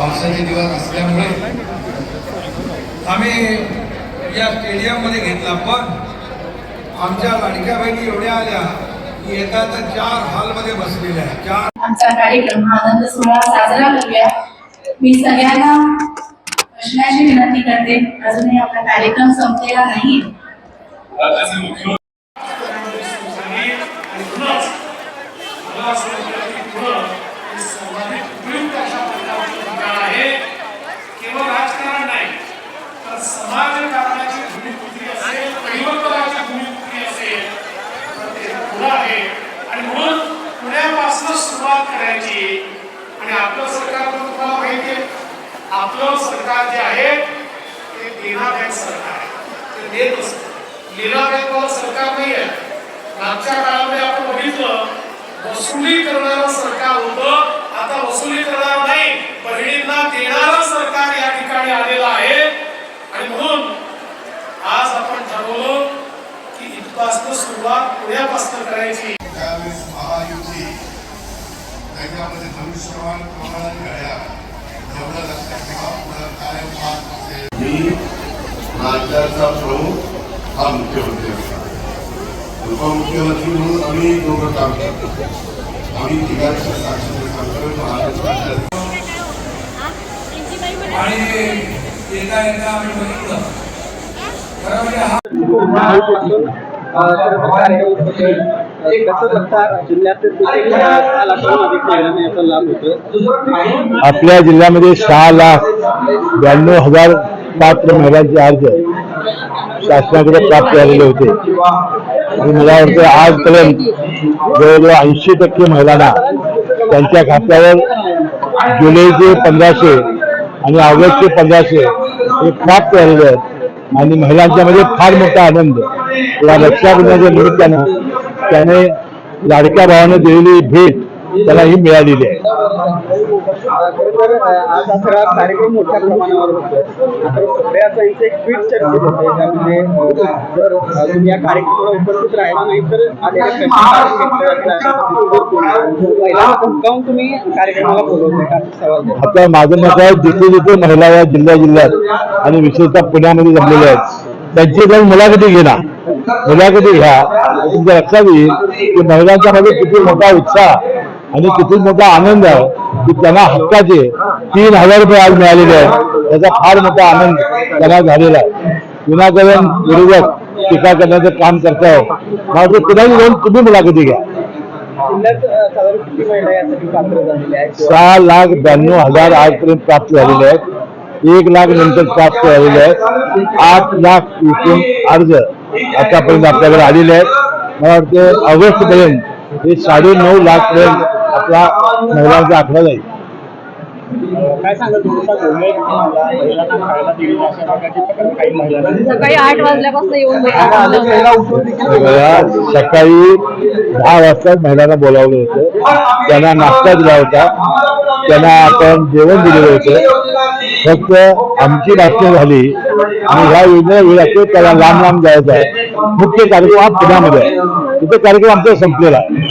पावसाचे दिवस असल्यामुळे आम्ही या स्टेडियममध्ये घेतला पण आमच्या लाडक्या बहिणी एवढ्या आल्या की येतात तर चार हॉलमध्ये बसलेल्या आहेत. चार आमचा कार्यक्रम हा आनंद सोहळा साजरा करूया. मी सगळ्यांना बसण्याची विनंती करते. अजूनही आपला कार्यक्रम संपलेला नाही केवळ राजकारण नाही तर समाजकारणाची भूमिपुत्री असेल परिवर्तनाची भूमिपुत्री असेल तर ते पुढं आहे आणि म्हणून पुण्यापासून सुरुवात करायची. आणि आपलं सरकार तुम्हाला माहिती आहे आपलं सरकार जे आहे ते देना बँक सरकार आहे. ते देत असतं. लीला बँकवर सरकार नाही आहे मागच्या काळामध्ये आपण बघितलं वसुली करणारं सरकार होतं. आता वसुली करणार नाही बहिणींना देणारं सरकार या ठिकाणी आलेलं आहे. आणि म्हणून आज आपण ठरवलं की इथपासनं सुरुवात पुण्यापासून करायची. त्याच्यामध्ये धनुष्यवान प्रमाणात घड्या एवढं लक्षात ठेवा पुढं काय पाहत असेल? मी राज्याचा प्रमुख हा मुख्यमंत्री असतो उपमुख्यमंत्री म्हणून आम्ही दोघं काम करतो. आम्ही तिघांच्या साक्षीने सांगतो महाराष्ट्राच्या आणि येता येता आम्ही बघितलं. खरं म्हणजे हा. आपल्या जिल्ह्यामध्ये सहा लाख ब्याण्णव हजार पात्र महिलांचे अर्ज शासनाकडे प्राप्त झालेले होते. आणि मला वाटतं आजपर्यंत जवळजवळ ऐंशी टक्के महिलांना त्यांच्या खात्यावर जुलैचे पंधराशे आणि ऑगस्टचे पंधराशे हे प्राप्त झालेले आहेत. आणि महिलांच्यामध्ये फार मोठा आनंद. या रक्षाबंधनाच्या निमित्तानं त्याने लाडक्या भावाने दिलेली भेट त्याला ही मिळालेली आहे. कार्यक्रम मोठ्या प्रमाणावर होतो आता इथे एक ट्विट चर्चेत होते त्यामध्ये जर तुम्ही या कार्यक्रमाला उपस्थित राहिला नाही तर तुम्ही कार्यक्रमाला आता माझं मत आहे जिथे जिथे महिला या जिल्ह्या जिल्ह्यात आणि विशेषतः पुण्यामध्ये जमलेल्या आहेत त्यांची जाऊन मुलाखती घेणार. मुलाखती घ्या. तुमच्या लक्षात येईल की महिलांच्या मध्ये किती मोठा उत्साह आणि किती मोठा आनंद आहे की त्यांना हक्काचे तीन हजार रुपये आज मिळालेले आहेत. त्याचा फार मोठा आनंद त्यांना झालेला आहे. विनाकारण विरोधक टीका करण्याचं काम करताय मला वाटतं कुणाही जाऊन तुम्ही मुलाखती घ्या. सहा लाख ब्याण्णव हजार आजपर्यंत प्राप्त झालेले आहेत. एक लाख नंतर प्राप्त झालेले आहेत. आठ लाख एकूण अर्ज आतापर्यंत आपल्याकडे आलेले आहेत. मला वाटतं ऑगस्ट पर्यंत हे साडे नऊ लाख पर्यंत आपला महिलांचा आकडा जाईल. काय सकाळी आठ वाजल्यापासून येऊन भेटा मला सकाळी दहा वाजता महिलांना बोलावलं होतं. त्यांना नाश्ता दिला होता. त्यांना आपण जेवण दिलेलं होतं. फक्त आमची बातमी झाली आणि ह्या योजना त्याला लांब लांब जायचं आहे. मुख्य कार्यक्रम हा पुण्यामध्ये आहे. तिथे कार्यक्रम आमचा संपलेला आहे.